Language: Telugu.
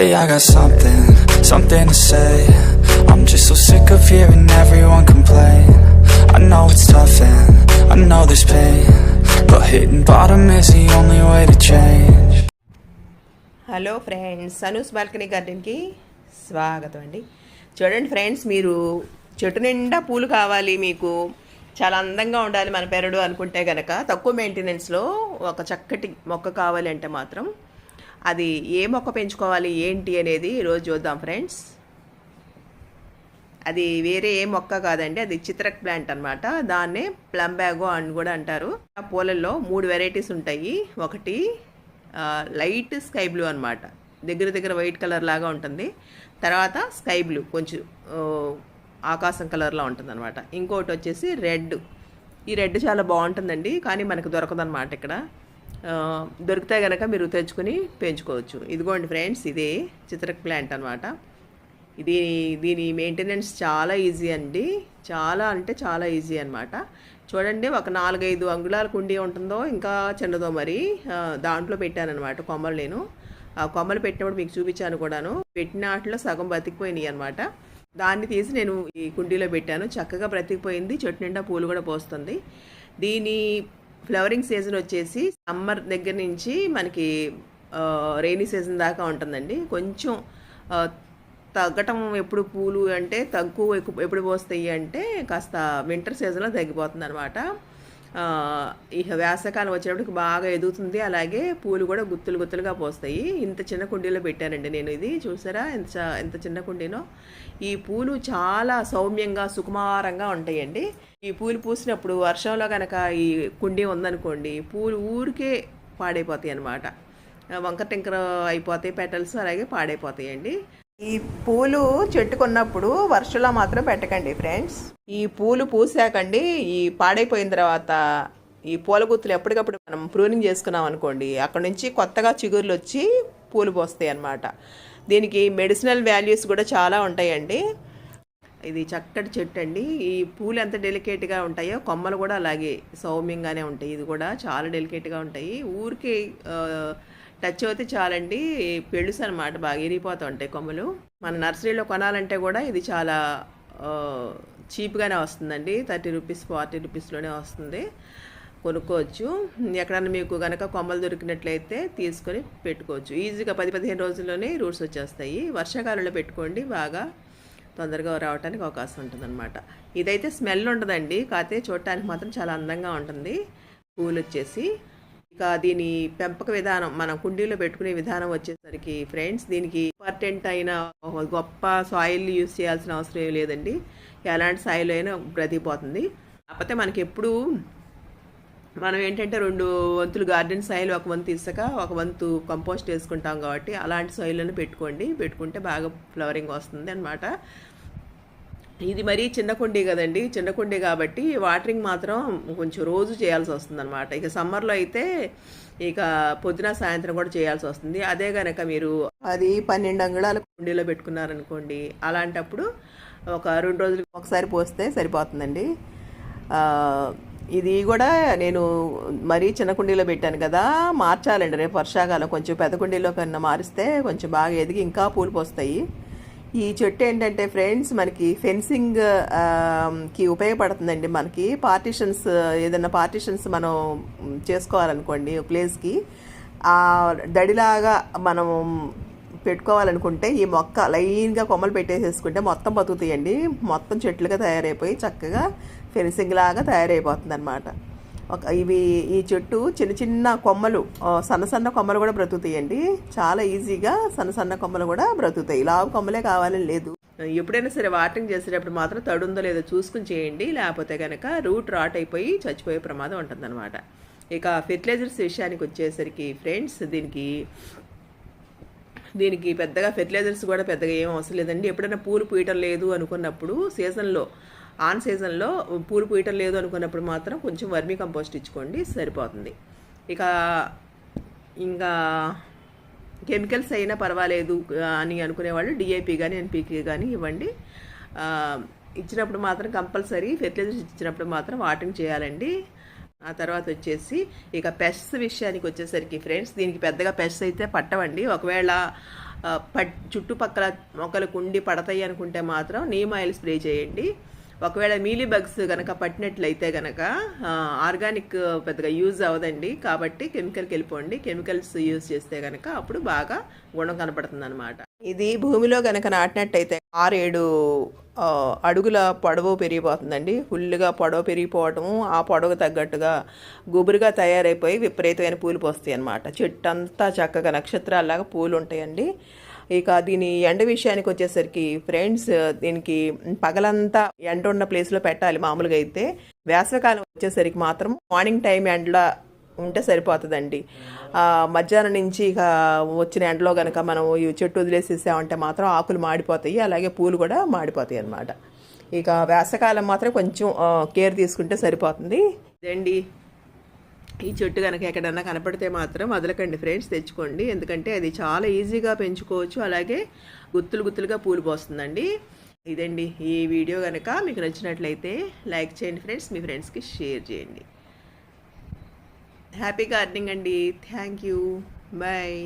Hey, I got something, something to say. I'm just so sick of hearing everyone complain. I know it's tough and I know there's pain. But hitting bottom is the only way to change. Hello friends సనూస్ balcony గార్డెన్కి స్వాగతం అండి చూడండి ఫ్రెండ్స్ మీరు చెట్టు నిండా పూలు కావాలి మీకు చాలా అందంగా ఉండాలి మన పెరడు అనుకుంటే కనుక తక్కువ మెయింటెనెన్స్లో ఒక చక్కటి మొక్క కావాలి అంటే మాత్రం అది ఏ మొక్క పెంచుకోవాలి ఏంటి అనేది ఈరోజు చూద్దాం ఫ్రెండ్స్. అది వేరే ఏ మొక్క కాదండి అది చిత్రక్ ప్లాంట్ అన్నమాట. దాన్నే ప్లంబాగో అని కూడా అంటారు. ఆ పూలల్లో మూడు వెరైటీస్ ఉంటాయి. ఒకటి లైట్ స్కై బ్లూ అనమాట దగ్గర దగ్గర వైట్ కలర్ లాగా ఉంటుంది. తర్వాత స్కై బ్లూ కొంచెం ఆకాశం కలర్లో ఉంటుంది అనమాట ఇంకోటి వచ్చేసి రెడ్. ఈ రెడ్ చాలా బాగుంటుందండి కానీ మనకు దొరకదన్నమాట ఇక్కడ. దొరికితే కనుక మీరు తెచ్చుకొని పెంచుకోవచ్చు. ఇదిగోండి ఫ్రెండ్స్ ఇదే చిత్రక్ ప్లాంట్ అనమాట ఇది దీని మెయింటెనెన్స్ చాలా ఈజీ అండి. చాలా అంటే చాలా ఈజీ అనమాట చూడండి ఒక నాలుగైదు అంగుళాల కుండీ ఉంటుందో ఇంకా చిన్నదో మరి దాంట్లో పెట్టానమాట కొమ్మలు నేను. ఆ కొమ్మలు పెట్టినప్పుడు మీకు చూపించాను కూడాను. పెట్టిన వాటిలో సగం బతికిపోయినాయి అనమాట దాన్ని తీసి నేను ఈ కుండీలో పెట్టాను. చక్కగా బ్రతికిపోయింది. చెట్టు నిండా పూలు కూడా పోస్తుంది. దీని ఫ్లవరింగ్ సీజన్ వచ్చేసి సమ్మర్ దగ్గర నుంచి మనకి రెయినీ సీజన్ దాకా ఉంటుందండి. కొంచెం తగ్గటం ఎప్పుడు పూలు అంటే తక్కువ ఎప్పుడు పోస్తాయి అంటే కాస్త వింటర్ సీజన్లో తగ్గిపోతుంది అనమాట ఇక వేసవకాలం వచ్చేటప్పటికి బాగా ఎదుగుతుంది. అలాగే పూలు కూడా గుత్తులు గుత్తులుగా పోస్తాయి. ఇంత చిన్న కుండీలో పెట్టానండి నేను ఇది. చూసారా? ఎంత ఎంత చిన్న కుండీనో. ఈ పూలు చాలా సౌమ్యంగా సుకుమారంగా ఉంటాయండి. ఈ పూలు పూసినప్పుడు వర్షంలో కనుక ఈ కుండీ ఉందనుకోండి పూలు ఊరికే పాడైపోతాయి అన్నమాట వంకటింకర అయిపోతాయి పెటల్స్ అలాగే పాడైపోతాయండి. ఈ పూలు చెట్టుకున్నప్పుడు వర్షంలో మాత్రం పెట్టకండి ఫ్రెండ్స్ ఈ పూలు పూసాకండి ఈ పాడైపోయిన తర్వాత ఈ పూల గుత్తులు ఎప్పటికప్పుడు మనం ప్రూనింగ్ చేసుకున్నాం అనుకోండి అక్కడ నుంచి కొత్తగా చిగుర్లు వచ్చి పూలు పోస్తాయి అన్నమాట. దీనికి మెడిసినల్ వాల్యూస్ కూడా చాలా ఉంటాయండి. ఇది చక్కటి చెట్టు అండి. ఈ పూలు ఎంత డెలికేట్గా ఉంటాయో కొమ్మలు కూడా అలాగే సౌమ్యంగానే ఉంటాయి. ఇది కూడా చాలా డెలికేట్గా ఉంటాయి. ఊరికి టచ్ అవుతే చాలండి. పెళ్ళుసు అనమాట బాగా ఇరిగిపోతూ ఉంటాయి కొమ్మలు. మన నర్సరీలో కొనాలంటే కూడా ఇది చాలా చీప్గానే వస్తుందండి. థర్టీ రూపీస్ ఫార్టీ రూపీస్లోనే వస్తుంది. కొనుక్కోవచ్చు. ఎక్కడన్నా మీకు కనుక కొమ్మలు దొరికినట్లయితే తీసుకొని పెట్టుకోవచ్చు. ఈజీగా పది పదిహేను రోజుల్లోనే రూట్స్ వచ్చేస్తాయి. వర్షాకాలంలో పెట్టుకోండి. బాగా తొందరగా రావడానికి అవకాశం ఉంటుందన్నమాట. ఇదైతే స్మెల్ ఉండదండి. కాకపోతే చూడటానికి మాత్రం చాలా అందంగా ఉంటుంది. పూలు వచ్చేసి. ఇక దీని పెంపక విధానం మనం కుండీలో పెట్టుకునే విధానం వచ్చేసరికి ఫ్రెండ్స్ దీనికి ఇంపార్టెంట్ అయిన ఒక గొప్ప సాయిల్ యూస్ చేయాల్సిన అవసరం ఏం లేదండి. ఎలాంటి సాయిల్ అయినా బ్రతికిపోతుంది. కాకపోతే మనకి ఎప్పుడు మనం ఏంటంటే రెండు వంతులు గార్డెన్ సాయిల్ ఒక వంతు ఇసుక ఒక వంతు కంపోస్ట్ వేసుకుంటాం కాబట్టి అలాంటి సాయిల్ని పెట్టుకోండి. పెట్టుకుంటే బాగా ఫ్లవరింగ్ వస్తుంది అనమాట ఇది మరీ చిన్న కుండీ కదండి చిన్న కుండీ కాబట్టి వాటరింగ్ మాత్రం కొంచెం రోజు చేయాల్సి వస్తుంది అనమాట ఇక సమ్మర్లో అయితే ఇక పొద్దున సాయంత్రం కూడా చేయాల్సి వస్తుంది. అదే కనుక మీరు అది పన్నెండు అంగుళాల కుండీలో పెట్టుకున్నారనుకోండి అలాంటప్పుడు ఒక రెండు రోజులు ఒకసారి పోస్తే సరిపోతుందండి. ఇది కూడా నేను మరీ చిన్న కుండీలో పెట్టాను కదా మార్చాలండి. రేపు వర్షాకాలం కొంచెం పెద్ద కుండీలో కన్నా మారిస్తే కొంచెం బాగా ఎదిగి ఇంకా పూలు పోస్తాయి. ఈ చెట్టు ఏంటంటే ఫ్రెండ్స్ మనకి ఫెన్సింగ్కి ఉపయోగపడుతుందండి మనకి. పార్టిషన్స్ ఏదైనా పార్టిషన్స్ మనం చేసుకోవాలనుకోండి ప్లేస్కి ఆ దడిలాగా మనం పెట్టుకోవాలనుకుంటే ఈ మొక్క లైన్గా కొమ్మలు పెట్టేసేసుకుంటే మొత్తం బతుకుతాయండి. మొత్తం చెట్లుగా తయారైపోయి చక్కగా ఫెన్సింగ్ లాగా తయారైపోతుంది అనమాట ఒక ఇవి ఈ చెట్టు చిన్న చిన్న కొమ్మలు సన్న సన్న కొమ్మలు కూడా బ్రతుకుతాయండి. చాలా ఈజీగా సన్న సన్న కొమ్మలు కూడా బ్రతుకుతాయి. లావు కొమ్మలే కావాలని లేదు. ఎప్పుడైనా సరే వాటరింగ్ చేసేటప్పుడు మాత్రం తడుందో లేదో చూసుకుని చేయండి. లేకపోతే కనుక రూట్ రాట్ అయిపోయి చచ్చిపోయే ప్రమాదం ఉంటుందన్నమాట. ఇక ఫెర్టిలైజర్స్ విషయానికి వచ్చేసరికి ఫ్రెండ్స్ దీనికి దీనికి పెద్దగా ఫెర్టిలైజర్స్ కూడా పెద్దగా ఏం అవసరం లేదండి. ఎప్పుడైనా పూలు పూయటం లేదు అనుకున్నప్పుడు సీజన్లో ఆన్ సీజన్లో పూలు పూయటం లేదు అనుకున్నప్పుడు మాత్రం కొంచెం వర్మీ కంపోస్ట్ ఇచ్చుకోండి సరిపోతుంది. ఇక ఇంకా కెమికల్స్ అయినా పర్వాలేదు అని అనుకునేవాళ్ళు డిఐపి కానీ ఎన్పికి కానీ ఇవ్వండి. ఇచ్చినప్పుడు మాత్రం కంపల్సరీ ఫెర్టిలైజర్స్ ఇచ్చినప్పుడు మాత్రం వాటింగ్ చేయాలండి. ఆ తర్వాత వచ్చేసి ఇక పెస్ట్స్ విషయానికి వచ్చేసరికి ఫ్రెండ్స్ దీనికి పెద్దగా పెస్ట్స్ అయితే పట్టవండి. ఒకవేళ పట్ చుట్టుపక్కల మొక్కలకు ఉండి పడతాయి అనుకుంటే మాత్రం నీమ్ ఆయిల్ స్ప్రే చేయండి. ఒకవేళ మీలీ బగ్స్ కనుక పట్టినట్లయితే కనుక ఆర్గానిక్ పెద్దగా యూజ్ అవ్వదండి. కాబట్టి కెమికల్కి వెళ్ళిపోండి. కెమికల్స్ యూజ్ చేస్తే కనుక అప్పుడు బాగా గుణం కనపడుతుంది అనమాట ఇది భూమిలో కనుక నాటినట్టయితే ఆరేడు అడుగుల పొడవు పెరిగిపోతుందండి. ఫుల్గా పొడవు పెరిగిపోవటము ఆ పొడవు తగ్గట్టుగా గుబురుగా తయారైపోయి విపరీతమైన పూలు పోస్తాయి అనమాట చెట్టు అంతా చక్కగా నక్షత్రాల్లాగా పూలు ఉంటాయండి. ఇక దీని ఎండ విషయానికి వచ్చేసరికి ఫ్రెండ్స్ దీనికి పగలంతా ఎండ ఉన్న ప్లేస్లో పెట్టాలి మామూలుగా అయితే. వేసవికాలం వచ్చేసరికి మాత్రం మార్నింగ్ టైం ఎండలో ఉంటే సరిపోతుందండి. మధ్యాహ్నం నుంచి ఇక వచ్చిన ఎండలో కనుక మనం ఈ చెట్టు వదిలేసేసామంటే మాత్రం ఆకులు మాడిపోతాయి అలాగే పూలు కూడా మాడిపోతాయి అన్నమాట. ఇక వేసకాలం మాత్రం కొంచెం కేర్ తీసుకుంటే సరిపోతుంది. ఇదండి? ఈ చెట్టు కనుక ఎక్కడన్నా కనపడితే మాత్రం వదలకండి ఫ్రెండ్స్ తెచ్చుకోండి. ఎందుకంటే అది చాలా ఈజీగా పెంచుకోవచ్చు. అలాగే గుత్తులు గుత్తులుగా పూలు పోస్తుందండి. ఇదండి ఈ వీడియో కనుక మీకు నచ్చినట్లయితే లైక్ చేయండి ఫ్రెండ్స్ మీ ఫ్రెండ్స్కి షేర్ చేయండి. హ్యాపీ గార్డెనింగ్ అండి. Thank you. బాయ్.